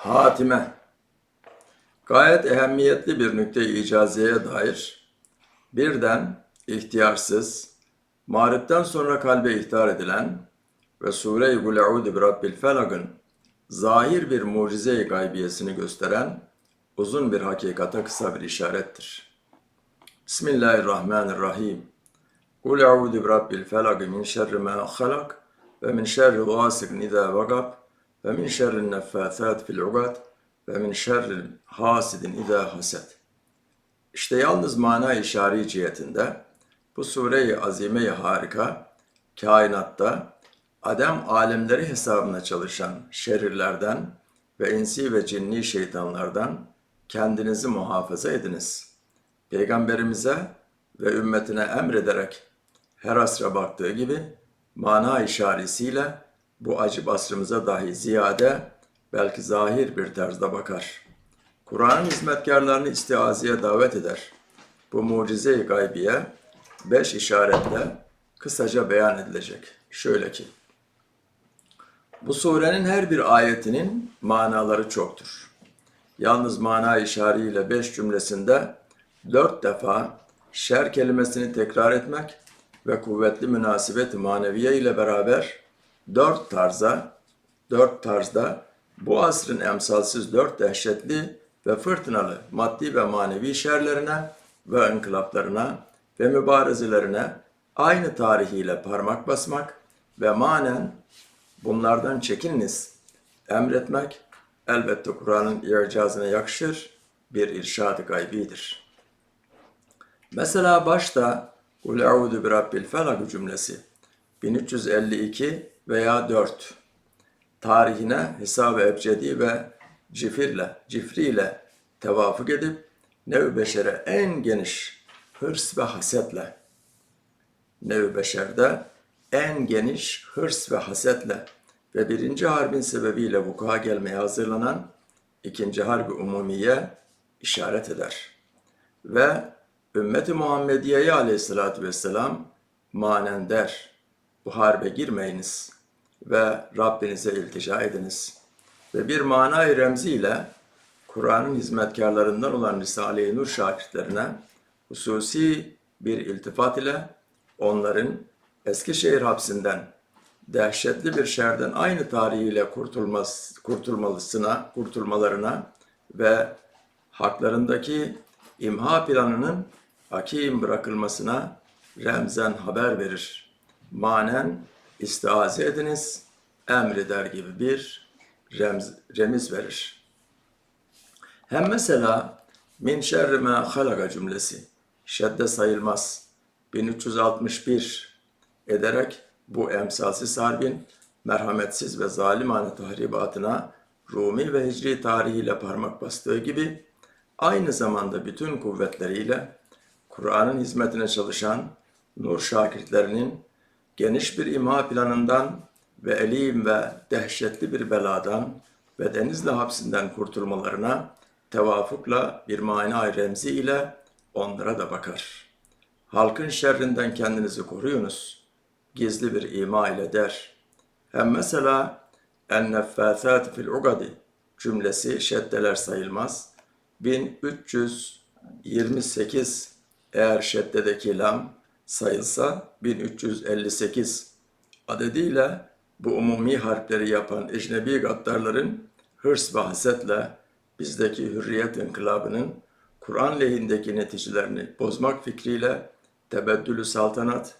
Hatime Gayet ehemmiyetli bir nükte-i icaziyeye dair birden ihtiyarsız, mağripten sonra kalbe ihtar edilen ve Sure-i bi Rabbil Felak'ın zahir bir mucize-i gaybiyesini gösteren uzun bir hakikate kısa bir işarettir. Bismillahirrahmanirrahim. Kul eûzü bi Rabbil Felak min şerri ma halak ve min şerri gâsikin izâ vagab ve min şerri neffâthât fil ugad ve min şerri hasidin izâ hased. İşte yalnız mana işari cihetinde bu sure-i azime-i harika kainatta Adem alemleri hesabına çalışan şerirlerden ve insi ve cinni şeytanlardan kendinizi muhafaza ediniz. Peygamberimize ve ümmetine emrederek her asra baktığı gibi mana işaretiyle bu acı asrımıza dahi ziyade belki zahir bir tarzda bakar. Kur'an'ın hizmetkarlarını istiaziye davet eder. Bu mucize-i gaybiye beş işaretle kısaca beyan edilecek. Şöyle ki, bu surenin her bir ayetinin manaları çoktur. Yalnız mana işariyle beş cümlesinde dört defa şer kelimesini tekrar etmek ve kuvvetli münasebet maneviye ile beraber dört tarza, dört tarzda bu asrın emsalsiz dört dehşetli ve fırtınalı maddi ve manevi şerlerine ve inkılaplarına ve mübarezelerine aynı tarihiyle parmak basmak ve manen bunlardan çekininiz, emretmek elbette Kur'an'ın ircazına yakışır bir irşad-ı gaybidir. Mesela başta Kul eûzü bi rabbil felak cümlesi 1352 veya 4 tarihine hesab-ı ebcedi ve cifirle, cifriyle tevafuk edip nev beşere en geniş hırs ve hasetle nev beşerde en geniş hırs ve hasetle ve birinci harbin sebebiyle vuku'a gelmeye hazırlanan ikinci harbi umumiye işaret eder. Ve ümmeti Muhammediye'ye aleyhissalatü vesselam manen der. Bu harbe girmeyiniz ve Rabbinize iltica ediniz. Ve bir manay remziyle Kur'an'ın hizmetkarlarından olan Risale-i Nur şakirtlerine hususi bir iltifat ile onların Eskişehir hapsinden dehşetli bir şerden aynı tarihiyle kurtulması, kurtulmalısına, kurtulmalarına ve haklarındaki imha planının hakim bırakılmasına remzen haber verir. Manen istiaze ediniz, emreder gibi bir remz, remiz verir. Hem mesela min şerri ma cümlesi şedde sayılmaz. 1361 ederek bu emsalsiz harbin merhametsiz ve zalimane tahribatına Rumi ve Hicri tarihiyle parmak bastığı gibi aynı zamanda bütün kuvvetleriyle Kur'an'ın hizmetine çalışan nur şakirtlerinin geniş bir imha planından ve elim ve dehşetli bir beladan ve denizli hapsinden kurtulmalarına tevafukla bir mana remzi ile onlara da bakar. Halkın şerrinden kendinizi koruyunuz. Gizli bir ima ile der. Hem mesela en fil ugadi cümlesi şeddeler sayılmaz. 1328 eğer şeddedeki lam sayılsa 1358 adediyle bu umumi harpleri yapan ecnebi gaddarların hırs ve hasetle bizdeki hürriyet inkılabının Kur'an lehindeki neticelerini bozmak fikriyle tebeddülü saltanat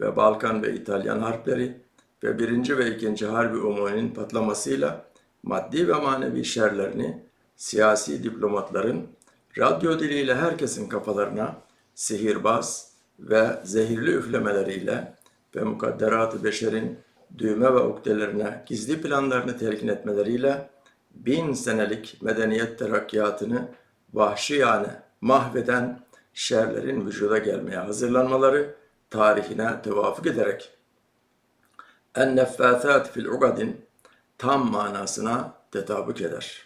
ve Balkan ve İtalyan harpleri ve birinci ve ikinci harbi umuminin patlamasıyla maddi ve manevi şerlerini siyasi diplomatların radyo diliyle herkesin kafalarına sihirbaz ve zehirli üflemeleriyle ve mukadderat-ı beşerin düğme ve ukdelerine gizli planlarını telkin etmeleriyle bin senelik medeniyet terakkiyatını vahşi yani mahveden şerlerin vücuda gelmeye hazırlanmaları tarihine tevafuk ederek en neffâthât fil ugadin tam manasına tetabük eder.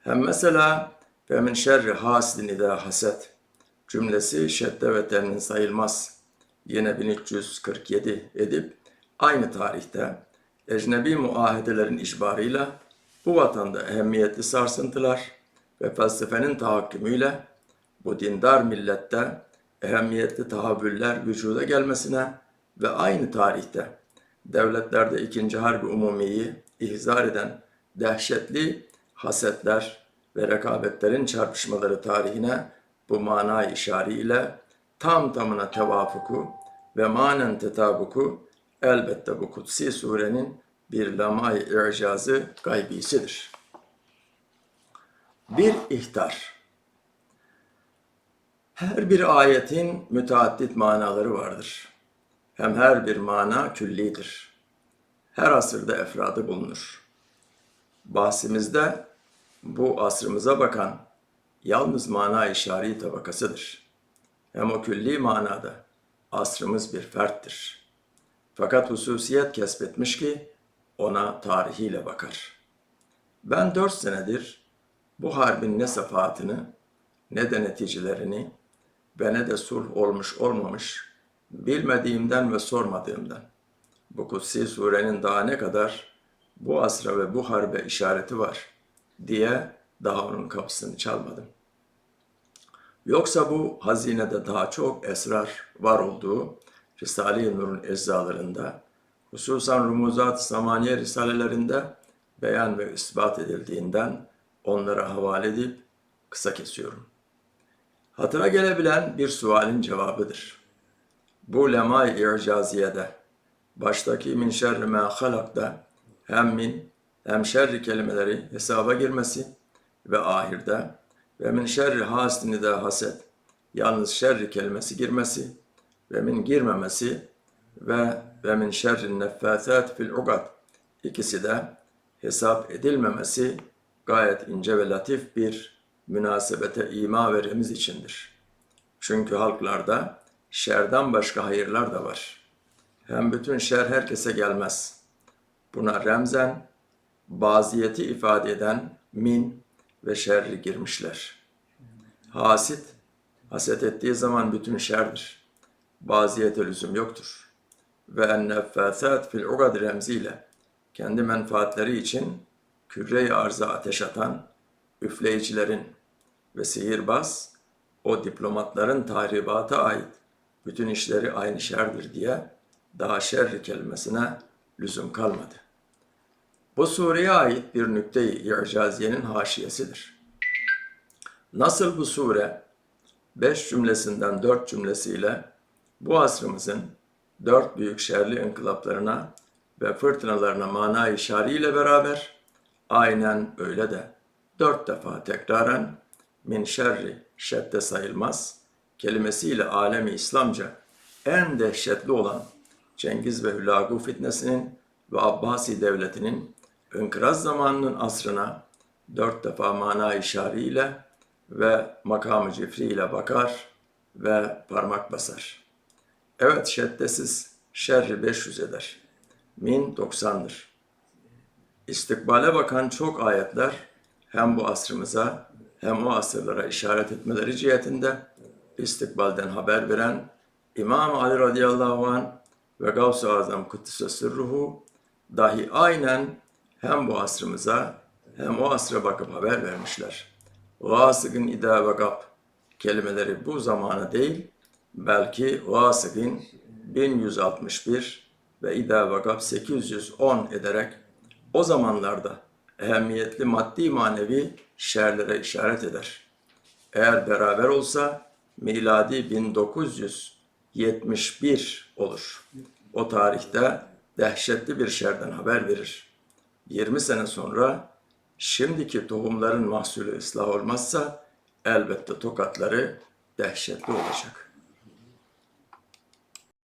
Hem mesela ve min şerri hasidin idâ haset cümlesi şedde ve temin sayılmaz. Yine 1347 edip aynı tarihte ecnebi muahedelerin işbarıyla bu vatanda ehemmiyetli sarsıntılar ve felsefenin tahakkümüyle bu dindar millette ehemmiyetli tahavvüller vücuda gelmesine ve aynı tarihte devletlerde ikinci harbi umumiyi ihzar eden dehşetli hasetler ve rekabetlerin çarpışmaları tarihine bu mana işari tam tamına tevafuku ve manen tetabuku elbette bu kutsi surenin bir lamay i'cazı gaybisidir. Bir ihtar. Her bir ayetin müteaddit manaları vardır. Hem her bir mana küllidir. Her asırda efradı bulunur. Bahsimizde bu asrımıza bakan yalnız mana işari tabakasıdır. Hem o külli manada asrımız bir ferttir. Fakat hususiyet kesbetmiş ki ona tarihiyle bakar. Ben dört senedir bu harbin ne sefahatını ne de neticelerini ve ne de sulh olmuş olmamış bilmediğimden ve sormadığımdan bu kutsi surenin daha ne kadar bu asra ve bu harbe işareti var diye daha onun kapısını çalmadım. Yoksa bu hazinede daha çok esrar var olduğu Risale-i Nur'un eczalarında, hususan Rumuzat-ı Samaniye risalelerinde beyan ve ispat edildiğinden onlara havale edip kısa kesiyorum. Hatıra gelebilen bir sualin cevabıdır. Bu lemay i'caziyede, baştaki min şerri ma halakta hem min hem şerri kelimeleri hesaba girmesi ve ahirde ve min şerri hasidini de haset yalnız şerri kelimesi girmesi ve min girmemesi ve ve min şerri neffâthât fil ugat ikisi de hesap edilmemesi gayet ince ve latif bir münasebete ima ve remiz içindir. Çünkü halklarda şerden başka hayırlar da var. Hem bütün şer herkese gelmez. Buna remzen baziyeti ifade eden min ve şerri girmişler. Hasit, haset ettiği zaman bütün şerdir. Baziyete lüzum yoktur. Ve enneffâsât fil ugad remziyle kendi menfaatleri için küre-i arza ateş atan üfleyicilerin ve sihirbaz o diplomatların tahribata ait bütün işleri aynı şerdir diye daha şerri kelimesine lüzum kalmadı. Bu sureye ait bir nükte-i i'caziyenin haşiyesidir. Nasıl bu sure beş cümlesinden dört cümlesiyle bu asrımızın dört büyük şerli inkılaplarına ve fırtınalarına mana işariyle beraber aynen öyle de dört defa tekraren min şerri şedde sayılmaz kelimesiyle alemi İslamca en dehşetli olan Cengiz ve Hülagu fitnesinin ve Abbasi devletinin inkıraz zamanının asrına dört defa mana işariyle ve makamı cifri ile bakar ve parmak basar. Evet şeddesiz şerri 500 eder. Min 90'dır. İstikbale bakan çok ayetler hem bu asrımıza hem o asırlara işaret etmeleri cihetinde istikbalden haber veren İmam Ali radıyallahu an ve Gavs-ı Azam Kuddise Sırruhu dahi aynen hem bu asrımıza hem o asra bakıp haber vermişler. Vasıgın ida ve gap kelimeleri bu zamana değil, belki Vasıgın 1161 ve ida ve gap 810 ederek o zamanlarda ehemmiyetli maddi manevi şerlere işaret eder. Eğer beraber olsa miladi 1971 olur. O tarihte dehşetli bir şerden haber verir. 20 sene sonra şimdiki tohumların mahsulü ıslah olmazsa elbette tokatları dehşetli olacak.